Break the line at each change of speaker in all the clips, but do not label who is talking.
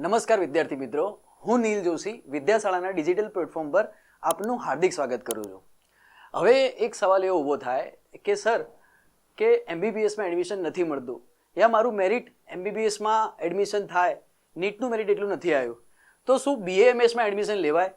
નમસ્કાર વિદ્યાર્થી મિત્રો. હું નીલ જોશી, વિદ્યાશાળાના ડિજિટલ પ્લેટફોર્મ પર આપનું હાર્દિક સ્વાગત કરું છું. હવે એક સવાલ એવો ઊભો થાય કે, સર, કે એમબીબીએસમાં એડમિશન નથી મળતું? યા મારું મેરિટ એમબીબીએસમાં એડમિશન થાય? નીટનું મેરિટ એટલું નથી આવ્યું. તો શું બીએએમએસમાં એડમિશન લેવાય?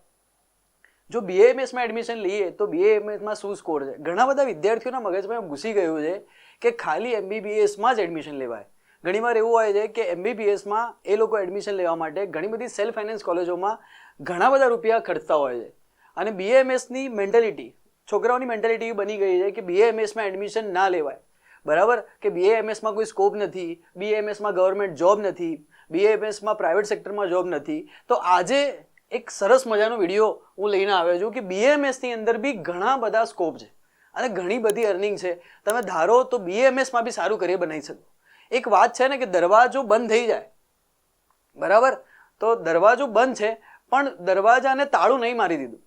જો બીએએમએસમાં એડમિશન લઈએ, તો બીએએમએસમાં શું સ્કોર છે? ઘણા બધા વિદ્યાર્થીઓના મગજમાં ઘૂસી ગયું છે કે ખાલી એમબીબીએસમાં જ એડમિશન લેવાય. ઘણીવાર એવું હોય છે કે એમબીબીએસમાં એ લોકો એડમિશન લેવા માટે ઘણી બધી સેલ્ફ ફાઇનાન્સ કોલેજોમાં ઘણા બધા રૂપિયા ખર્ચતા હોય છે. અને બીએએમએસની મેન્ટેલિટી છોકરાઓની મેન્ટેલિટી બની ગઈ છે કે બીએએમએસમાં એડમિશન ના લેવાય. બરાબર? કે બીએએમએસમાં કોઈ સ્કોપ નથી બીએએમએસમાં ગવર્મેન્ટ જોબ નથી બીએએમએસમાં પ્રાઇવેટ સેક્ટરમાં જોબ નથી. તો આજે એક સરસ મજાનો વીડિયો હું લઈને આવ્યો છું કે બીએમએસની અંદર બી ઘણા બધા સ્કોપ છે. અને ઘણી બધી અર્નિંગ છે. તમે ધારો તો બીએમએસમાં બી સારું કરિયર બનાવી શકો. એક વાત છે ને કે દરવાજો બંધ થઈ જાય. બરાબર? તો દરવાજો બંધ છે, પણ દરવાજાને તાળું નહીં મારી દીધું.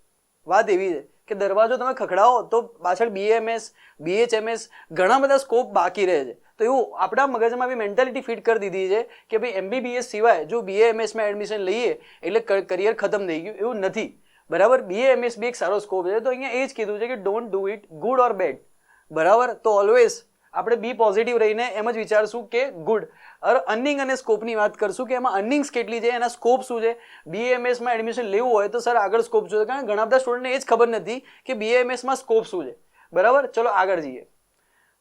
વાત એવી છે કે દરવાજો તમે ખખડાવો તો પાછળ બીએમએસ બીએચએમએસ ઘણા બધા સ્કોપ બાકી રહે છે. તો એવું આપણા મગજમાં બી મેન્ટાલિટી ફિટ કરી દીધી છે કે ભાઈ એમબીબીએસ સિવાય જો બીએએમએસમાં એડમિશન લઈએ, એટલે કરિયર ખતમ થઈ ગયું એવું નથી. બરાબર? બીએએમએસ બી એક સારો સ્કોપ છે. તો અહીંયા એ જ કીધું છે કે don't do it good or bad બરાબર? તો ઓલવેઝ આપણે બી પોઝિટિવ રહીને એમ જ વિચારશું કે ગુડ અર અર્નિંગ અને સ્કોપની વાત કરશું કે એમાં અર્નિંગ્સ કેટલી છે, એના સ્કોપ શું છે? બીએમએસમાં એડમિશન લેવું હોય તો સર આગળ સ્કોપ છે કારણ કે ઘણા બધા સ્ટુડન્ટને એ જ ખબર નથી કે બીએમએસમાં સ્કોપ શું છે. બરાબર? ચલો આગળ જઈએ.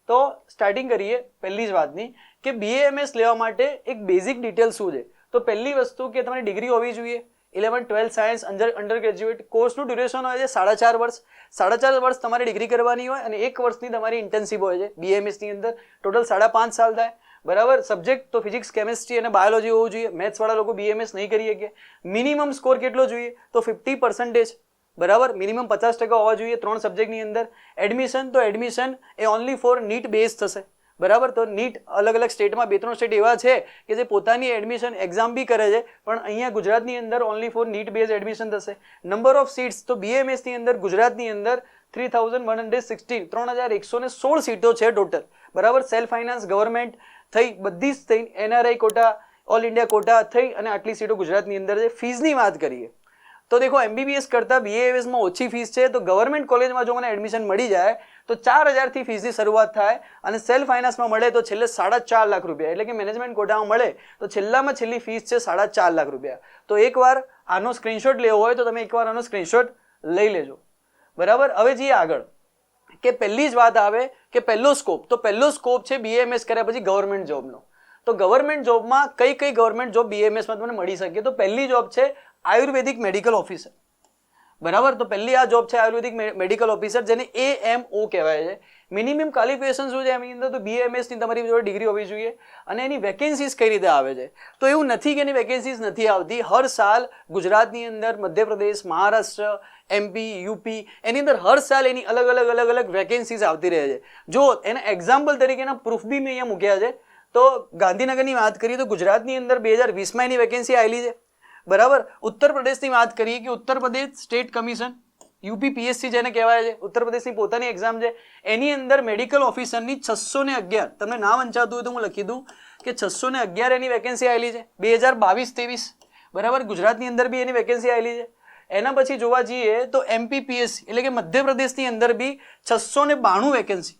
તો સ્ટાર્ટિંગ કરીએ પહેલી જ વાતની કે બીએએમએસ લેવા માટે એક બેઝિક ડિટેલ શું છે? તો પહેલી વસ્તુ કે તમારી ડિગ્રી હોવી જોઈએ. Eleven twelfth science under under graduate કોર્સનું duration હોય છે સાડા ચાર વર્ષ. સાડા ચાર વર્ષ તમારે ડિગ્રી કરવાની હોય અને એક વર્ષની તમારી ઇન્ટર્નશીપ હોય છે. બીએમએસની અંદર ટોટલ સાડા પાંચ સાલ થાય. બરાબર? સબ્જેક્ટ તો ફિઝિક્સ કેમેસ્ટ્રી અને બાયોલોજી હોવું જોઈએ. મેથ્સવાળા લોકો બીએમએસ નહીં કરી શકે. મિનિમમ સ્કોર કેટલો જોઈએ? તો ફિફ્ટી પર્સન્ટેજ બરાબર? મિનિમમ પચાસ ટકા હોવા જોઈએ ત્રણ સબ્જેક્ટની અંદર. એડમિશન તો એડમિશન એ ઓનલી ફોર નીટ બેઝ થશે. બરાબર? તો નીટ અલગ અલગ સ્ટેટમાં બે ત્રણ સ્ટેટ એવા છે કે જે પોતાની એડમિશન એક્ઝામ બી કરે છે, પણ અહીંયા ગુજરાતની અંદર only for NEET base admission થશે. નંબર ઓફ સીટ્સ તો બીએમએસની અંદર ગુજરાતની અંદર three thousand one hundred sixteen ત્રણ હજાર એકસો ને સોળ સીટો છે ટોટલ બરાબર? સેલ્ફ ફાઇનાન્સ ગવર્મેન્ટ થઈ, બધી જ થઈ NRI quota all India quota થઈ અને આટલી સીટો ગુજરાતની અંદર છે. ફીઝની વાત કરીએ. તો દેખો એમબીબીએસ કરતાં બીએએસમાં ઓછી ફીસ છે, તો ગવર્મેન્ટ કોલેજમાં જો મને એડમિશન મળી જાય, તો ચાર હજારથી ફીસની શરૂઆત થાય અને સેલ્ફ ફાઇનાન્સમાં મળે તો છેલ્લે સાડા ચાર લાખ રૂપિયા. એટલે કે મેનેજમેન્ટ કોટામાં મળે, તો છેલ્લામાં છેલ્લી ફીસ છે સાડા ચાર લાખ રૂપિયા. તો એકવાર આનો સ્ક્રીનશોટ લેવો હોય તો તમે એકવાર આનો સ્ક્રીનશોટ લઈ લેજો. બરાબર? હવે જઈએ આગળ. કે પહેલી જ વાત આવે કે પહેલો સ્કોપ તો પહેલો સ્કોપ છે બીએમએસ કર્યા પછી ગવર્મેન્ટ જોબનો તો ગવર્મેન્ટ જોબમાં કઈ કઈ ગવર્મેન્ટ જોબ બીએમએસમાં તમને મળી શકે? તો પહેલી જોબ છે આયુર્વેદિક મેડિકલ ઓફિસર બરાબર? તો પહેલી આ જોબ છે આયુર્વેદિક મેડિકલ ઓફિસર જેને એ એમ ઓ કહેવાય છે. મિનિમમ ક્વોલિફિકેશન શું છે? એની અંદર તો બીએમએસની તમારી જોડે ડિગ્રી હોવી જોઈએ અને એની વેકેન્સીઝ કઈ રીતે આવે છે? તો એવું નથી કે એની વેકેન્સીઝ નથી આવતી. હર સાલ ગુજરાતની અંદર મધ્યપ્રદેશ, મહારાષ્ટ્ર એમપી યુપી એની અંદર હર સાલ એની અલગ અલગ અલગ અલગ વેકેન્સીઝ આવતી રહે છે. જો એના એક્ઝામ્પલ તરીકેના પ્રૂફ બી મેં અહીંયા મૂક્યા છે. તો ગાંધીનગરની વાત કરીએ તો ગુજરાતની અંદર બે હજાર વીસમાં એની વેકેન્સી આવેલી છે. બરાબર? ઉત્તર પ્રદેશની વાત કરીએ કે Uttar Pradesh state commission, UP, PSC જેને કહેવાય છે, ઉત્તર પ્રદેશની પોતાની એક્ઝામ છે. એની અંદર મેડિકલ ઓફિસરની છસો ને અગિયાર, તમને નામ વંચાતું હોય તો હું લખી દઉં કે છસો ને અગિયાર એની વેકેન્સી આવેલી છે. બે હજાર બાવીસ ત્રેવીસ, બરાબર? ગુજરાતની અંદર બી એની વેકેન્સી આવેલી છે. એના પછી જોવા જઈએ તો એમપીપીએસસી એટલે કે મધ્યપ્રદેશની અંદર બી છસો ને બાણું વેકેન્સી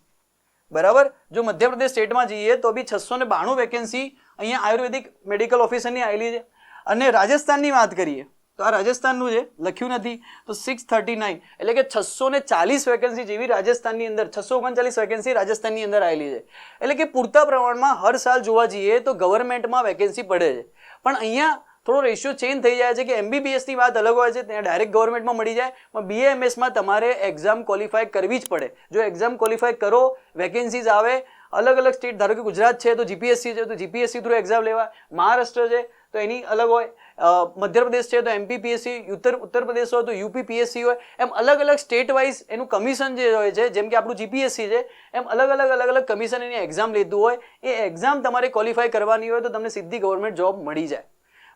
બરાબર? જો મધ્યપ્રદેશ સ્ટેટમાં જઈએ તો બી છસો ને બાણું વેકેન્સી અહીંયા આયુર્વેદિક મેડિકલ ઓફિસરની આવેલી છે. અને રાજસ્થાનની વાત કરીએ, તો આ રાજસ્થાનનું છે લખ્યું નથી, તો સિક્સ થર્ટી નાઇન એટલે કે છસો ને ચાલીસ વેકેન્સી જેવી રાજસ્થાનની અંદર, છસો ઓગણચાલીસ વેકેન્સી રાજસ્થાનની અંદર આવેલી છે. એટલે કે પૂરતા પ્રમાણમાં હર સાલ જોવા જઈએ, તો ગવર્મેન્ટમાં વેકેન્સી પડે છે. પણ અહીંયા થોડો રેશિયો ચેન્જ થઈ જાય છે કે એમબીબીએસની વાત અલગ હોય છે, ત્યાં ડાયરેક્ટ ગવર્મેન્ટમાં મળી જાય, પણ બીએમએસમાં તમારે એક્ઝામ ક્વોલિફાય કરવી જ પડે. જો એક્ઝામ ક્વોલિફાય કરો વેકેન્સીઝ આવે, અલગ અલગ સ્ટેટ ધારો કે ગુજરાત છે, તો જીપીએસસી છે, તો જીપીએસસી થ્રુ એક્ઝામ લેવા મહારાષ્ટ્ર છે તો એની અલગ હોય. મધ્યપ્રદેશ છે તો એમપીપીએસસી ઉત્તર ઉત્તર પ્રદેશ હોય તો યુપીપીએસસી હોય. એમ અલગ અલગ સ્ટેટ વાઇઝ એનું કમિશન જે હોય છે, જેમ કે આપણું જીપીએસસી છે, એમ અલગ અલગ અલગ અલગ કમિશન એની એક્ઝામ લીધું હોય. એ એક્ઝામ તમારે ક્વોલિફાય કરવાની હોય તો તમને સીધી ગવર્મેન્ટ જોબ મળી જાય.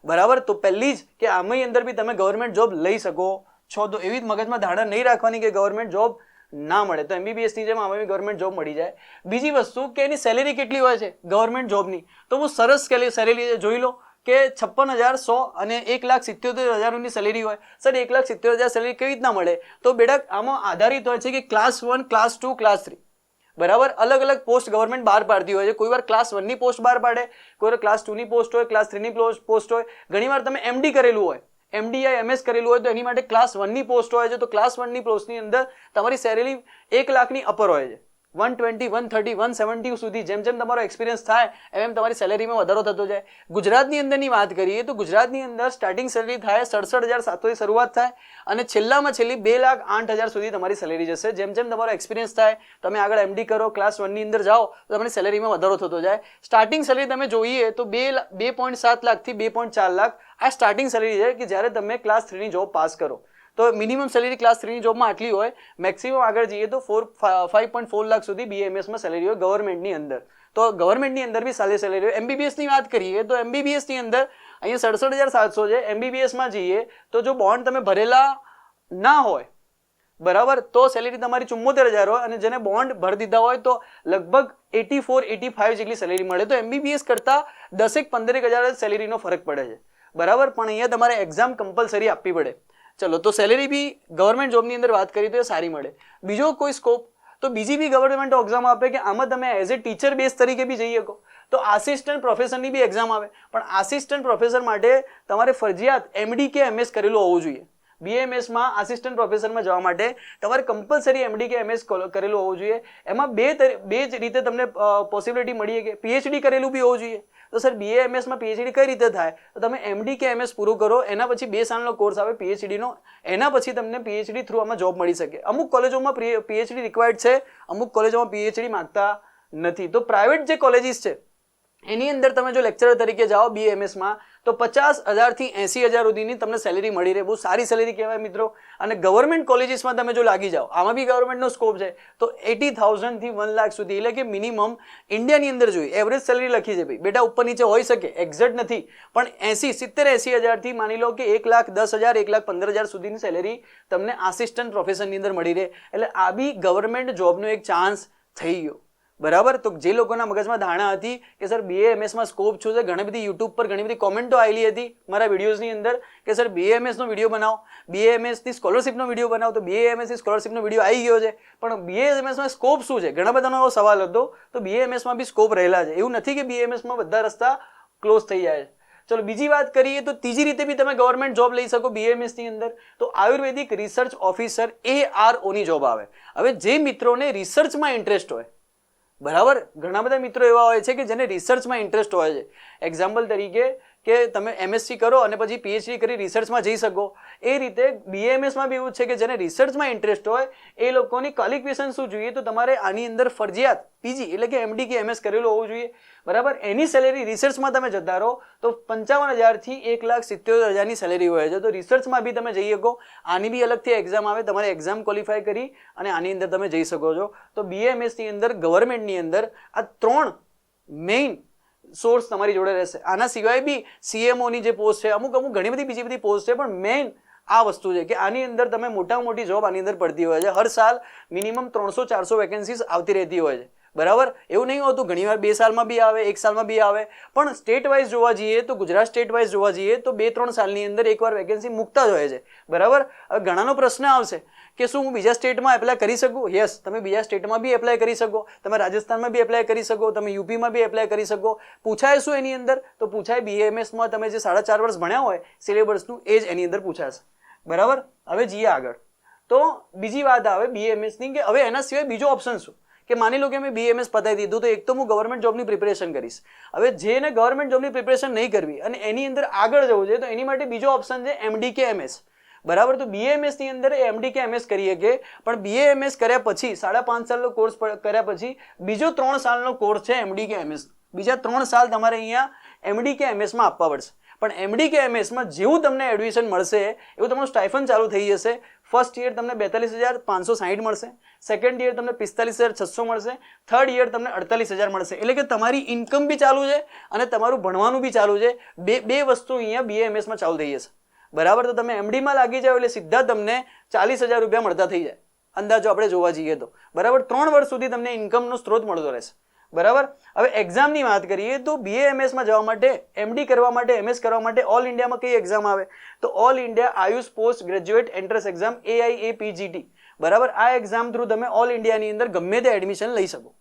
બરાબર? તો પહેલી જ કે આમની અંદર બી તમે ગવર્મેન્ટ જોબ લઈ શકો. છો, તો એવી જ મગજમાં ધારણા નહીં રાખવાની કે ગવર્મેન્ટ જોબ ના મળે. તો એમબીબીએસની જેમ આમાં ગવર્મેન્ટ જોબ મળી જાય. બીજી વસ્તુ કે એની સેલેરી કેટલી હોય છે ગવર્મેન્ટ જોબની તો બહુ સરસ સેલેરી જોઈ લો. કે છપ્પન હજાર સો અને એક લાખ સિત્યોતેર હજારની સેલેરી હોય. સર એક લાખ સિત્તેર હજાર સેલેરી કેવી રીતના મળે? તો બેટા, આમાં આધારિત હોય છે કે class one class two class three બરાબર? અલગ અલગ પોસ્ટ ગવર્મેન્ટ બહાર પાડતી હોય છે. કોઈ વાર ક્લાસ વનની પોસ્ટ બહાર પાડે, કોઈ વાર ક્લાસ ટુની પોસ્ટ હોય ક્લાસ થ્રીની પોસ્ટ હોય. ઘણીવાર તમે એમડી કરેલું હોય. એમડીઆઈ એમએસ કરેલું હોય તો એની માટે ક્લાસ વનની પોસ્ટ હોય છે. તો ક્લાસ વનની પોસ્ટની અંદર તમારી સેલેરી એક લાખની અપર હોય છે. One twenty one thirty one seventy સુધી જેમ જેમ તમારો એક્સપિરિયન્સ થાય, એમ એમ તમારી સેલેરીમાં વધારો થતો જાય. ગુજરાતની અંદરની વાત કરીએ તો ગુજરાતની અંદર સ્ટાર્ટિંગ સેલેરી થાય સડસઠ હજાર સાતસોથી શરૂઆત થાય અને છેલ્લામાં છેલ્લી બે લાખ આઠ હજાર સુધી તમારી સેલેરી જશે. જેમ જેમ તમારો એક્સપિરિયન્સ થાય, તમે આગળ એમડી કરો ક્લાસ વનની અંદર જાઓ, તો તમારી સેલેરીમાં વધારો થતો જાય. સ્ટાર્ટિંગ સેલેરી તમે જોઈએ તો બે બે પોઈન્ટ સાત લાખથી બે પોઈન્ટ ચાર લાખ આ સ્ટાર્ટિંગ સેલેરી છે કે જ્યારે તમે ક્લાસ થ્રીની જોબ પાસ કરો. તો મિનિમમ સેલેરી ક્લાસ થ્રીની જોબમાં આટલી હોય મેક્સિમમ આગળ જઈએ તો four five point four lakh સુધી બીએમએસમાં સેલેરી હોય ગવર્મેન્ટની અંદર. તો ગવર્મેન્ટની અંદર બી સારી સેલેરી એમબીબીએસની વાત કરીએ તો એમબીબીએસની અંદર અહીંયા સડસઠ હજાર સાતસો છે. એમબીબીએસમાં જઈએ તો જો બોન્ડ તમે ભરેલા ના હોય, બરાબર, તો સેલેરી તમારી ચુમ્મોતેર હજાર હોય અને જેને બોન્ડ ભરી દીધા હોય તો લગભગ એટી ફોર, એટી ફાઇવ જેટલી સેલેરી મળે. તો એમબીબીએસ કરતાં દસેક પંદરેક હજાર સેલેરીનો ફરક પડે છે. બરાબર, પણ અહીંયા તમારે એક્ઝામ કમ્પલસરી આપવી પડે. ચલો, તો સેલેરી બી ગવર્મેન્ટ જોબની અંદર વાત કરીએ તો એ સારી મળે. બીજો કોઈ સ્કોપ તો બીજી બી ગવર્મેન્ટ એક્ઝામ આપે કે આમાં તમે એઝ એ ટીચર બેઝ તરીકે બી જઈ શકો. તો આસિસ્ટન્ટ પ્રોફેસરની બી એક્ઝામ આવે. પણ આસિસ્ટન્ટ પ્રોફેસર માટે તમારે ફરજિયાત એમડી કે એમએસ કરેલું હોવું જોઈએ. બીએમએસમાં આસિસ્ટન્ટ પ્રોફેસરમાં જવા માટે તમારે કમ્પલસરી એમડી કે એમએસ કરેલું હોવું જોઈએ. એમાં બે બે જ રીતે તમને પોસિબિલિટી મળી કે પીએચડી કરેલું બી હોવું જોઈએ. તો સર બીએ એમએસમાં પીએચડી કઈ રીતે થાય? તો તમે એમડી કે એમએસ પૂરું કરો, એના પછી બે સાલનો કોર્સ આવે પીએચડીનો એના પછી તમને પીએચડી થ્રુ આમાં જોબ મળી શકે. અમુક કોલેજોમાં પીએચડી રિક્વાયર્ડ છે, અમુક કોલેજોમાં પીએચડી માગતા નથી. તો પ્રાઇવેટ જે કોલેજીસ છે એની અંદર તમે જો લેક્ચરર તરીકે જાઓ બીએમએસમાં તો પચાસ હજારથી એંસી હજાર સુધીની તમને સેલેરી મળી રહે. બહુ સારી સેલેરી કહેવાય મિત્રો. અને ગવર્મેન્ટ કોલેજીસમાં તમે જો લાગી જાઓ, આમાં બી ગવર્મેન્ટનો સ્કોપ છે, તો એટી થાઉઝન્ડથી વન લાખ સુધી, એટલે કે મિનિમમ ઇન્ડિયાની અંદર જોઈએ એવરેજ સેલેરી લખી છે ભાઈ. બેટા, ઉપર નીચે હોઈ શકે એક્ઝેક્ટ નથી, પણ એંસી, સિત્તેર, એંસી હજારથી માની લો કે એક લાખ, દસ હજાર, એક લાખ પંદર હજાર સુધીની સેલેરી તમને આસિસ્ટન્ટ પ્રોફેશનની અંદર મળી રહે. એટલે આ બી ગવર્મેન્ટ જોબનો એક ચાન્સ થઈ ગયો. બરાબર? તો જે લોકોના મગજમાં ધારણા હતી કે, સર બીએએમએસમાં સ્કોપ છું છે? ઘણી બધી યુટ્યુબ પર ઘણી બધી કોમેન્ટો આવેલી હતી મારા વિડીયોઝની અંદર કે, સર બીએએમએસનો વીડિયો બનાવો. બીએએમએસની સ્કોલરશિપનો વીડિયો બનાવો. તો બીએએમએસની સ્કોલરશિપનો વીડિયો આવી ગયો છે. પણ બીએએમએસમાં સ્કોપ શું છે? ઘણા બધાનો એવો સવાલ હતો. તો બીએએમએસમાં બી સ્કોપ રહેલા છે. એવું નથી કે બીએમએસમાં બધા રસ્તા ક્લોઝ થઈ જાય છે. ચલો, બીજી વાત કરીએ તો ત્રીજી રીતે બી તમે ગવર્મેન્ટ જોબ લઈ શકો બીએમએસની અંદર. તો ayurvedic research officer A R ઓની જોબ આવે. હવે જે મિત્રોને રિસર્ચમાં ઇન્ટરેસ્ટ હોય બરાબર? ઘણા બધા મિત્રો એવા હોય છે કે જેને રિસર્ચમાં ઇન્ટરેસ્ટ હોય છે. એક્ઝામ્પલ તરીકે કે તમે એમએસસી કરો અને પછી પીએચડી કરી રિસર્ચમાં જઈ શકો. એ રીતે બીએમએસમાં બી એવું છે કે જેને રિસર્ચમાં ઇન્ટરેસ્ટ હોય, એ લોકોની ક્વોલિફિકેશન શું જોઈએ? તો તમારે આની અંદર ફરજિયાત પીજી એટલે કે એમડી કે એમએસ કરેલું હોવું જોઈએ. બરાબર? એની સેલેરી રિસર્ચમાં તમે જતા રહો તો પંચાવન હજારથી એક લાખ સિત્તેર હજારની સેલેરી હોય છે. તો રિસર્ચમાં બી તમે જઈ શકો. આની બી અલગથી એક્ઝામ આવે. તમારે એક્ઝામ ક્વોલિફાય કરી અને આની અંદર તમે જઈ શકો છો. તો બીએમએસની અંદર ગવર્મેન્ટની અંદર આ ત્રણ મેઇન સોર્સ તમારી જોડે રહેશે. આના સિવાય બી સીએમઓની જે પોસ્ટ છે, અમુક અમુક ઘણી બધી બીજી બધી પોસ્ટ છે, પણ મેઇન આ વસ્તુ છે કે આની અંદર તમે મોટા મોટી જોબ આની અંદર પડતી હોય છે. હર સાલ મિનિમમ ત્રણસો ચારસો વેકેન્સીસ આવતી રહેતી હોય છે. બરાબર? એવું નહીં હોતું ઘણીવાર બે સાલમાં બી આવે, એક સાલમાં બી આવે. પણ સ્ટેટ વાઇઝ જોવા જઈએ તો, ગુજરાત સ્ટેટ વાઇઝ જોવા જઈએ તો બે ત્રણ સાલની અંદર એકવાર વેકેન્સી મૂકતા જ હોય છે. બરાબર? હવે ઘણાનો પ્રશ્ન આવશે કે શું હું બીજા સ્ટેટમાં એપ્લાય કરી શકું? યસ તમે બીજા સ્ટેટમાં બી એપ્લાય કરી શકો. તમે રાજસ્થાનમાં બી એપ્લાય કરી શકો. તમે યુપીમાં બી એપ્લાય કરી શકો. પૂછાય શું એની અંદર? તો પૂછાય બીએમએસમાં તમે જે સાડા ચાર વર્ષ ભણ્યા હોય સિલેબસનું એ જ એની અંદર પૂછાશે. બરાબર? હવે જઈએ આગળ. તો બીજી વાત આવે બીએમએસની કે હવે એના સિવાય બીજો ઓપ્શન શું? કે માની લો કે મેં બીએમએસ પતાવી દીધું, તો એક તો હું ગવર્મેન્ટ જોબની પ્રિપેરેશન કરીશ. હવે જેને ગવર્મેન્ટ જોબની પ્રિપેરેશન નહીં કરવી અને એની અંદર આગળ જવું છે, તો એની માટે બીજો ઓપ્શન છે એમડી કે એમએસ બરાબર? તો બીએમએસની અંદર એમડી કે એમએસ કરીએ કે પણ બીએમએસ કર્યા પછી, સાડા પાંચ સાલનો કોર્સ કર્યા પછી, બીજો ત્રણ સાલનો કોર્સ છે એમડી કે એમએસ બીજા ત્રણ સાલ તમારે અહીંયા એમડી કે એમએસમાં આપવા પડશે. પણ એમડી કે એમએસમાં જેવું તમને એડમિશન મળશે, એવું તમારું સ્ટાઇફન ચાલુ થઈ જશે. ફર્સ્ટ યર તમને બેતાલીસ હજાર પાંચસો સાહીઠ મળશે. સેકન્ડ યર તમને પિસ્તાલીસ હજાર છસો મળશે. થર્ડ યર તમને અડતાલીસ હજાર મળશે. એટલે કે તમારી ઇન્કમ બી ચાલુ છે અને તમારું ભણવાનું બી ચાલુ છે. બે બે વસ્તુ અહીંયા બીએમએસમાં ચાલુ થઈ જશે. બરાબર? તો તમે એમડીમાં લાગી જાઓ એટલે સીધા તમને ચાલીસ હજાર રૂપિયા મળતા થઈ જાય. અંદાજો આપણે જોવા જઈએ તો. બરાબર? ત્રણ વર્ષ સુધી તમને ઇન્કમનો સ્ત્રોત મળતો રહેશે. બરાબર? હવે એક્ઝામની વાત કરીએ તો બીએ એમએસમાં જવા માટે એમડી કરવા માટે એમએસ કરવા માટે ઓલ ઇન્ડિયામાં કઈ એક્ઝામ આવે? તો all India AYUSH post graduate entrance exam AIAPGT બરાબર? આ એક્ઝામ થ્રુ તમે ઓલ ઇન્ડિયાની અંદર ગમે તે એડમિશન લઈ શકો.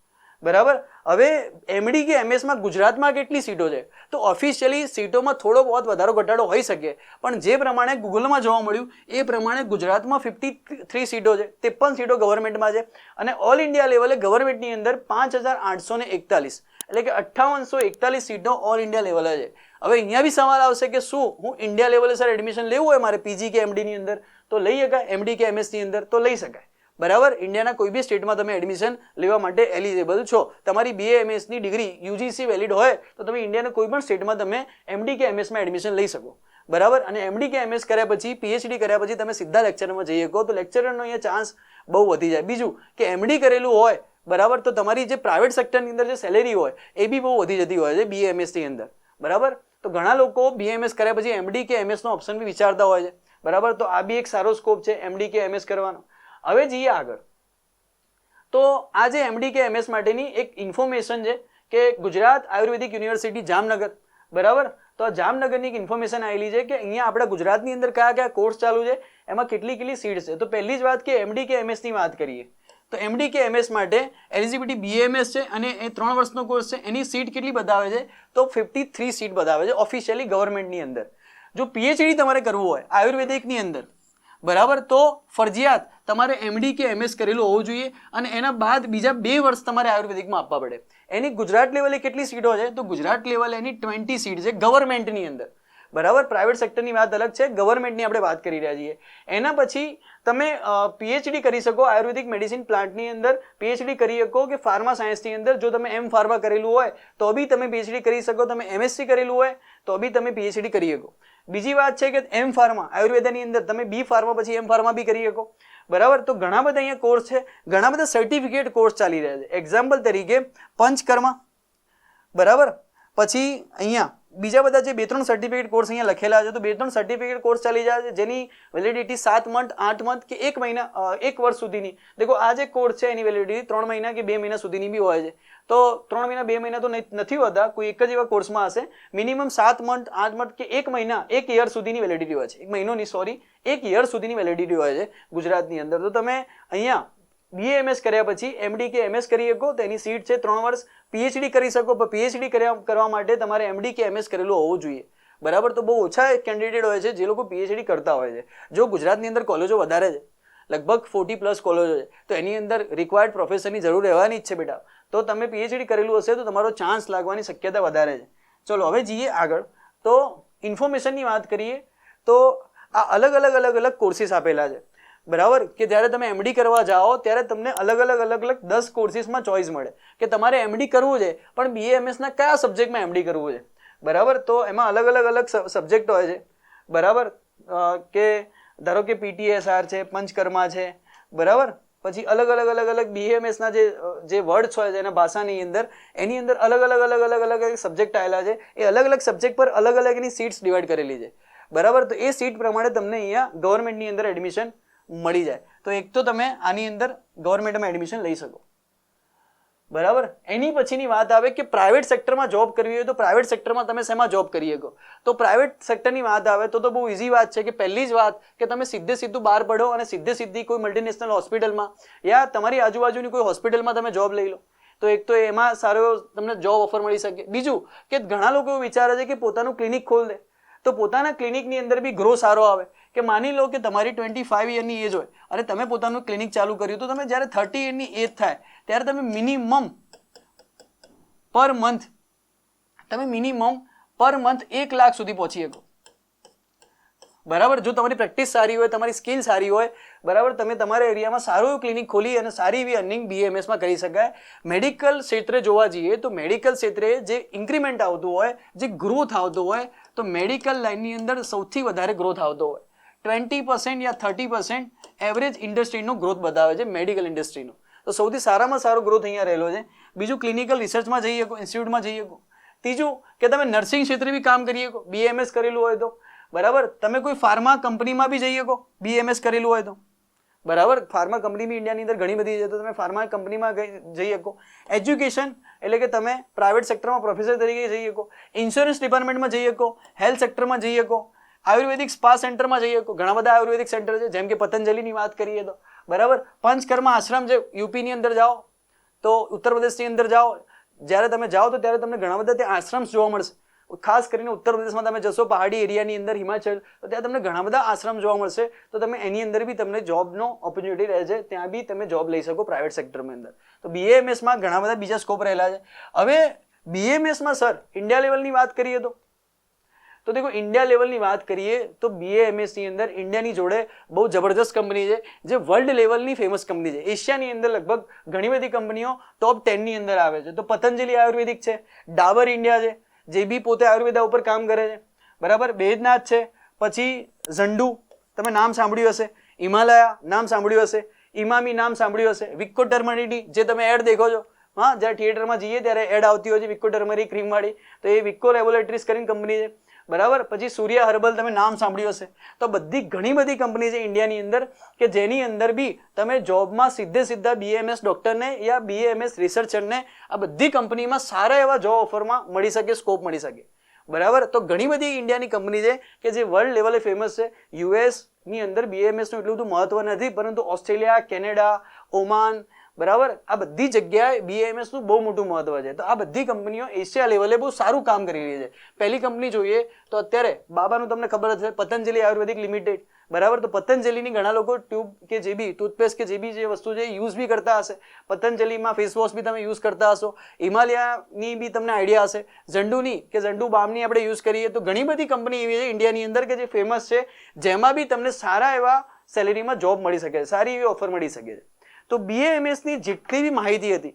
બરાબર? હવે એમડી કે એમએસમાં ગુજરાતમાં કેટલી સીટો છે? તો ઓફિશિયલી સીટોમાં થોડો બહુ વધારો ઘટાડો હોઈ શકે. પણ જે પ્રમાણે ગૂગલમાં જોવા મળ્યું, એ પ્રમાણે ગુજરાતમાં ફિફ્ટી થ્રી સીટો છે. ત્રેપન સીટો ગવર્મેન્ટમાં છે. અને ઓલ ઇન્ડિયા લેવલે ગવર્મેન્ટની અંદર પાંચ હજાર આઠસો ને એકતાલીસ. એટલે કે અઠ્ઠાવનસો એકતાલીસ સીટો ઓલ ઇન્ડિયા લેવલે છે. હવે અહીંયા બી સવાલ આવશે કે શું હું ઇન્ડિયા લેવલે સર એડમિશન લેવું હોય મારે પીજી કે એમડીની અંદર? તો લઈ શકાય? એમડી કે એમએસની અંદર? તો લઈ શકાય. બરાબર? ઇન્ડિયાના કોઈ બી સ્ટેટમાં તમે એડમિશન લેવા માટે એલિજિબલ છો. તમારી બીએ એમએસની ડિગ્રી યુજીસી વેલિડ હોય, તો તમે ઇન્ડિયાના કોઈ પણ સ્ટેટમાં તમે એમડી કે એમએસમાં એડમિશન લઈ શકો. બરાબર? અને એમડી કે એમએસ કર્યા પછી પીએચડી કર્યા પછી તમે સીધા લેક્ચરમાં જઈ શકો. તો લેક્ચરરનો અહીંયા ચાન્સ બહુ વધી જાય. બીજું કે એમડી કરેલું હોય, બરાબર? તો તમારી જે પ્રાઇવેટ સેક્ટરની અંદર જે સેલેરી હોય, એ બી બહુ વધી જતી હોય છે બીએમએસની અંદર. બરાબર? તો ઘણા લોકો બીએમએસ કર્યા પછી એમડી કે એમએસનો ઓપ્શન બી વિચારતા હોય છે. બરાબર? તો આ બી એક સારો સ્કોપ છે એમડી કે એમએસ કરવાનો. હવે જઈએ આગળ. તો આ જે એમડી કે એમએસ માટેની એક ઇન્ફોર્મેશન છે કે ગુજરાત આયુર્વેદિક યુનિવર્સિટી જામનગર. બરાબર? તો આ જામનગરની એક ઇન્ફોર્મેશન આવેલી છે કે અહીંયા આપણા ગુજરાતની અંદર કયા કયા કોર્સ ચાલુ છે, એમાં કેટલી કેટલી સીટ છે. તો પહેલી જ વાત કે એમડી કે એમએસની વાત કરીએ. તો એમડી કે એમએસ માટે એલિજિબિલિટી બીએમએસ છે અને એ ત્રણ વર્ષનો કોર્સ છે. એની સીટ કેટલી બતાવે છે? તો ફિફ્ટી થ્રી સીટ બતાવે છે ઓફિશિયલી ગવર્મેન્ટની અંદર. જો પીએચડી તમારે કરવું હોય, આયુર્વેદિકની અંદર બરાબર? તો ફરજિયાત તમારે એમડી કે એમએસ કરેલું હોવું જોઈએ અને એના બાદ બીજા બે વર્ષ તમારે આયુર્વેદિકમાં આપવા પડે. એની ગુજરાત લેવલે કેટલી સીટો છે? તો ગુજરાત લેવલે એની ટ્વેન્ટી સીટ છે ગવર્મેન્ટની અંદર. બરાબર? પ્રાઇવેટ સેક્ટરની વાત અલગ છે. ગવર્મેન્ટની આપણે વાત કરી રહ્યા છીએ. એના પછી તમે પીએચડી કરી શકો આયુર્વેદિક મેડિસિન પ્લાન્ટની અંદર. પીએચડી કરી શકો કે ફાર્મા સાયન્સની અંદર. જો તમે એમ ફાર્મા કરેલું હોય, તો બી તમે પીએચડી કરી શકો. તમે એમએસસી કરેલું હોય, તો બી તમે પીએચડી કરી શકો. બીજી વાત છે કે એમ ફાર્મા આયુર્વેદાની અંદર તમે બી ફાર્મા પછી એમ ફાર્મા બી કરી શકો. બરાબર? તો ઘણા બધા અહીંયા કોર્સ છે, ઘણા બધા સર્ટિફિકેટ કોર્સ ચાલી રહ્યા છે. એક્ઝામ્પલ તરીકે પંચકર્મા. બરાબર? પછી અહીંયા બીજા બધા જે બે ત્રણ સર્ટિફિકેટ કોર્સ અહીંયા લખેલા છે, તો બે ત્રણ સર્ટિફિકેટ કોર્સ ચાલી જાય છે, જેની વેલિડિટી સાત મંથ આઠ મંથ કે એક મહિના એક વર્ષ સુધીની. દેખો, આ જે કોર્સ છે, એની વેલિડિટી ત્રણ મહિના કે બે મહિના સુધીની બી હોય છે. તો ત્રણ મહિના, બે મહિના તો નથી હોતા, કોઈ એક જ એવા કોર્સમાં હશે. મિનિમમ સાત મંથ આઠ મંથ કે એક મહિના, એક યર સુધીની વેલિડિટી હોય છે. એક મહિનોની સોરી એક યર સુધીની વેલિડિટી હોય છે ગુજરાતની અંદર. તો તમે અહીંયા બીએએમએસ કર્યા પછી એમડી કે એમએસ કરી શકો તો એની સીટ છે ત્રણ વર્ષ. પીએચડી કરી શકો, પણ પીએચડી કરવા માટે તમારે એમડી કે એમએસ કરેલું હોવું જોઈએ. બરાબર? તો બહુ ઓછા કેન્ડિડેટ હોય છે જે લોકો પીએચડી કરતા હોય છે. જો ગુજરાતની અંદર કોલેજો વધારે છે, લગભગ ફોર્ટી પ્લસ કોલેજો છે, તો એની અંદર રિક્વાયર્ડ પ્રોફેસરની જરૂર રહેવાની જ છે બેટા. તો તમે પીએચડી કરેલું હશે તો તમારો ચાન્સ લાગવાની શક્યતા વધારે છે. ચલો, હવે જઈએ આગળ. તો ઇન્ફોર્મેશનની વાત કરીએ, તો આ અલગ અલગ અલગ અલગ કોર્સિસ આપેલા છે. બરાબર કે જ્યારે તમે એમડી કરવા જાઓ ત્યારે તમને અલગ અલગ અલગ અલગ દસ કોર્સીસમાં ચોઇસ મળે કે તમારે એમડી કરવું છે પણ બીએએમએસના કયા સબ્જેક્ટમાં એમડી કરવું છે બરાબર તો એમાં અલગ અલગ અલગ સબ્જેક્ટ હોય છે બરાબર કે ધારો કે પીટીએસઆર છે પંચકર્મા છે બરાબર પછી અલગ અલગ અલગ અલગ બીએમએસના જે જે વર્ડ્સ હોય છે એના ભાષાની અંદર એની અંદર અલગ અલગ અલગ અલગ અલગ સબ્જેક્ટ આવેલા છે એ અલગ અલગ સબ્જેક્ટ પર અલગ અલગ એની સીટ્સ ડિવાઈડ કરેલી છે બરાબર તો એ સીટ પ્રમાણે તમને અહીંયા ગવર્મેન્ટની અંદર એડમિશન મળી જાય. તો એક તો તમે આની અંદર ગવર્મેન્ટમાં એડમિશન લઈ શકો. બરાબર? એની પછીની વાત આવે કે પ્રાઇવેટ સેક્ટરમાં જોબ કરવી હોય તો પ્રાઇવેટ સેક્ટરમાં તમે શેમાં જોબ કરી શકો? તો પ્રાઇવેટ સેક્ટરની વાત આવે તો તો બહુ ઇઝી વાત છે કે પહેલી જ વાત કે તમે સીધે સીધું બહાર પડો અને સીધે સીધી કોઈ મલ્ટીનેશનલ હોસ્પિટલમાં યા તમારી આજુબાજુની કોઈ હોસ્પિટલમાં તમે જોબ લઈ લો. તો એક તો એમાં સારો તમને જોબ ઓફર મળી શકે. બીજું કે ઘણા લોકો વિચારે છે કે પોતાનું ક્લિનિક ખોલ દે. તો પોતાના ક્લિનિકની અંદર બી ગ્રો સારો આવે. કે માની લો કે તમારી ટ્વેન્ટી ફાઈવ યરની એજ હોય અને તમે પોતાનું ક્લિનિક ચાલુ કર્યું, તો તમે જ્યારે થર્ટી યરની એજ થાય, ત્યારે તમે મિનિમમ પર મંથ તમે મિનિમમ પર મંથ એક લાખ સુધી પહોંચી શકો. બરાબર? જો તમારી પ્રેક્ટિસ સારી હોય, તમારી સ્કિલ સારી હોય, બરાબર? તમે તમારા એરિયામાં સારું એવું ક્લિનિક ખોલી અને સારી એવી અર્નિંગ બીએમએસમાં કરી શકાય. મેડિકલ ક્ષેત્રે જોવા જઈએ, તો મેડિકલ ક્ષેત્રે જે ઇન્ક્રીમેન્ટ આવતું હોય, જે ગ્રોથ આવતો હોય તો મેડિકલ લાઇનની અંદર સૌથી વધારે ગ્રોથ આવતો હોય. ટ્વેન્ટી પર્સન્ટ યા થર્ટી પર્સન્ટ એવરેજ ઇન્ડસ્ટ્રીનો ગ્રોથ બતાવે છે મેડિકલ ઇન્ડસ્ટ્રીનો તો સૌથી સારામાં સારો ગ્રોથ અહીંયા રહેલો છે. બીજું ક્લિનિકલ રિસર્ચમાં જઈ શકો ઇન્સ્ટિટ્યૂટમાં જઈ શકો. ત્રીજું કે તમે નર્સિંગ ક્ષેત્રે બી કામ કરી શકો. બીએમએસ કરેલું હોય તો. બરાબર? તમે કોઈ ફાર્મા કંપનીમાં બી જઈ શકો બીએમએસ કરેલું હોય તો. બરાબર? ફાર્મા કંપની બી ઇન્ડિયાની અંદર ઘણી બધી છે. તો તમે ફાર્મા કંપનીમાં જઈ શકો. એજ્યુકેશન એટલે કે તમે પ્રાઇવેટ સેક્ટરમાં પ્રોફેસર તરીકે જઈ શકો ઇન્સ્યોરન્સ ડિપાર્ટમેન્ટમાં જઈ શકો હેલ્થ સેક્ટરમાં જઈ શકો, આયુર્વેદિક સ્પા સેન્ટરમાં જઈ શકો. ઘણા બધા આયુર્વેદિક સેન્ટર છે, જેમ કે પતંજલિની વાત કરીએ તો. બરાબર? પંચકર્મા આશ્રમ છે, યુપીની અંદર જાઓ તો, ઉત્તર પ્રદેશની અંદર જાઓ. જ્યારે તમે જાઓ તો ત્યારે તમને ઘણા બધા ત્યાં આશ્રમ્સ જોવા મળશે. ખાસ કરીને ઉત્તર પ્રદેશમાં તમે જશો પહાડી એરિયાની અંદર હિમાચલ, તો ત્યાં તમને ઘણા બધા આશ્રમ જોવા મળશે. તો તમે એની અંદર બી તમને જોબનો ઓપોર્ચ્યુનિટી રહે છે. ત્યાં બી તમે જોબ લઈ શકો પ્રાઇવેટ સેક્ટરની અંદર. તો બીએમએસમાં ઘણા બધા બીજા સ્કોપ રહેલા છે. હવે બીએમએસમાં સર ઇન્ડિયા લેવલની વાત કરીએ તો. તો દેખો ઇન્ડિયા લેવલની વાત કરીએ તો બીએએમએસની અંદર ઇન્ડિયાની જોડે બહુ જબરદસ્ત કંપની છે, જે વર્લ્ડ લેવલની ફેમસ કંપની છે. એશિયાની અંદર લગભગ ઘણી બધી કંપનીઓ ટોપ ટેનની અંદર આવે છે. તો પતંજલિ આયુર્વેદિક છે, ડાબર ઇન્ડિયા છે જે બી પોતે આયુર્વેદા ઉપર કામ કરે છે. બરાબર? બેદનાથ છે. પછી ઝંડુ. તમે નામ સાંભળ્યું હશે. હિમાલયા નામ સાંભળ્યું હશે. ઇમામી નામ સાંભળ્યું હશે. વિક્કો ટર્મરિટી જે તમે એડ દેખો છો. હા, જ્યારે થિયેટરમાં જઈએ ત્યારે એડ આવતી હોય છે વિક્કો ટર્મરી ક્રીમ વાળી. તો એ વિક્કો લેબોરેટરીઝ કરીને કંપની છે. બરાબર? પછી સૂર્યા હર્બલ તમે નામ સાંભળ્યું હશે. તો બધી ઘણી બધી કંપની છે ઇન્ડિયાની અંદર કે જેની અંદર બી તમે જોબમાં સીધે સીધા બીએમએસ ડૉક્ટરને યા બીએમએસ રિસર્ચરને આ બધી કંપનીમાં સારા એવા જોબ ઓફરમાં મળી શકે સ્કોપ મળી શકે. બરાબર? તો ઘણી બધી ઇન્ડિયાની કંપની છે કે જે વર્લ્ડ લેવલે ફેમસ છે. યુએસની અંદર બીએમએસનું એટલું બધું મહત્વ નથી, પરંતુ ઓસ્ટ્રેલિયા કેનેડા ઓમાન બરાબર? આ બધી જગ્યાએ બીએમએસનું બહુ મોટું મહત્વ છે. તો આ બધી કંપનીઓ એશિયા લેવલે બહુ સારું કામ કરી રહી છે. પહેલી કંપની જોઈએ તો અત્યારે બાબાનું તમને ખબર છે પતંજલિ આયુર્વેદિક લિમિટેડ. બરાબર? તો પતંજલિની ઘણા લોકો ટ્યુબ કે જે બી ટૂથપેસ્ટ કે જે બી જે વસ્તુ છે યુઝ બી કરતા હશે. પતંજલિમાં ફેસ વોશ બી તમે યુઝ કરતા હશો. હિમાલયાની બી તમને આઈડિયા હશે. ઝંડુની કે ઝંડુ બામની આપણે યુઝ કરીએ તો ઘણી બધી કંપની એવી છે ઇન્ડિયાની અંદર કે જે ફેમસ છે, જેમાં બી તમને સારા એવા સેલેરીમાં જોબ મળી શકે છે સારી એવી ઓફર મળી શકે છે. તો બીએએમએસની જેટલી બી માહિતી હતી,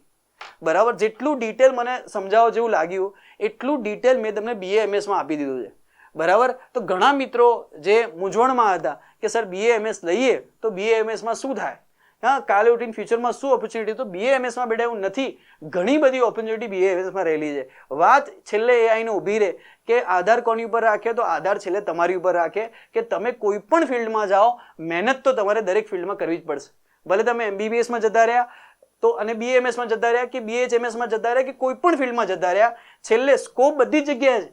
બરાબર, જેટલું ડિટેલ મને સમજાવો જેવું લાગ્યું, એટલું ડિટેલ મેં તમને બીએએમએસમાં આપી દીધું છે. બરાબર? તો ઘણા મિત્રો જે મૂંઝવણમાં હતા કે, સર બીએએમએસ લઈએ તો બીએએમએસમાં શું થાય? હા, કાલે ઉઠીને ફ્યુચરમાં શું ઓપોર્ચ્યુનિટી તો બીએએમએસમાં બેટા એવું નથી. ઘણી બધી ઓપોર્ચ્યુનિટી બીએએમએસમાં રહેલી છે. વાત છેલ્લે એ આઈને ઊભી રહે કે, આધાર કોની ઉપર રાખે? તો આધાર છેલ્લે તમારી ઉપર રાખે કે, તમે કોઈ પણ ફિલ્ડમાં જાઓ, મહેનત તો તમારે દરેક ફિલ્ડમાં કરવી જ પડશે. ભલે તમે એમબીબીએસમાં જતા રહ્યા, તો અને બીએમએસમાં જતા રહ્યા કે બીએચએમએસમાં જતા રહ્યા કે કોઈ પણ ફિલ્ડમાં જતા રહ્યા, છેલ્લે સ્કોપ બધી જગ્યાએ છે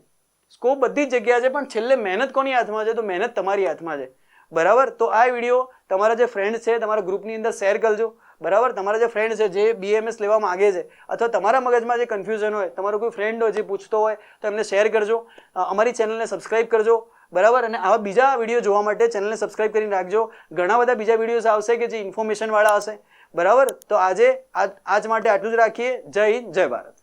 સ્કોપ બધી જગ્યાએ છે પણ છેલ્લે મહેનત કોની હાથમાં છે? તો મહેનત તમારી હાથમાં છે. બરાબર? તો આ વીડિયો તમારા જે ફ્રેન્ડ છે, તમારા ગ્રુપની અંદર શેર કરજો. બરાબર? તમારા જે ફ્રેન્ડ છે, જે બીએમએસ લેવા માંગે છે, અથવા તમારા મગજમાં જે કન્ફ્યુઝન હોય, તમારો કોઈ ફ્રેન્ડ હોય, જે પૂછતો હોય, તો એમને શેર કરજો. અમારી ચેનલને સબસ્ક્રાઈબ કરજો. બરાબર? અને આવા બીજા વીડિયો જોવા માટે ચેનલને સબસ્ક્રાઇબ કરીને રાખજો. ઘણા બધા બીજા વિડીયોઝ આવશે કે જે ઇન્ફોર્મેશન વાળા હશે. બરાબર? તો આજ આજ માટે આટલું જ રાખીએ. જય હિન્દ, જય ભારત.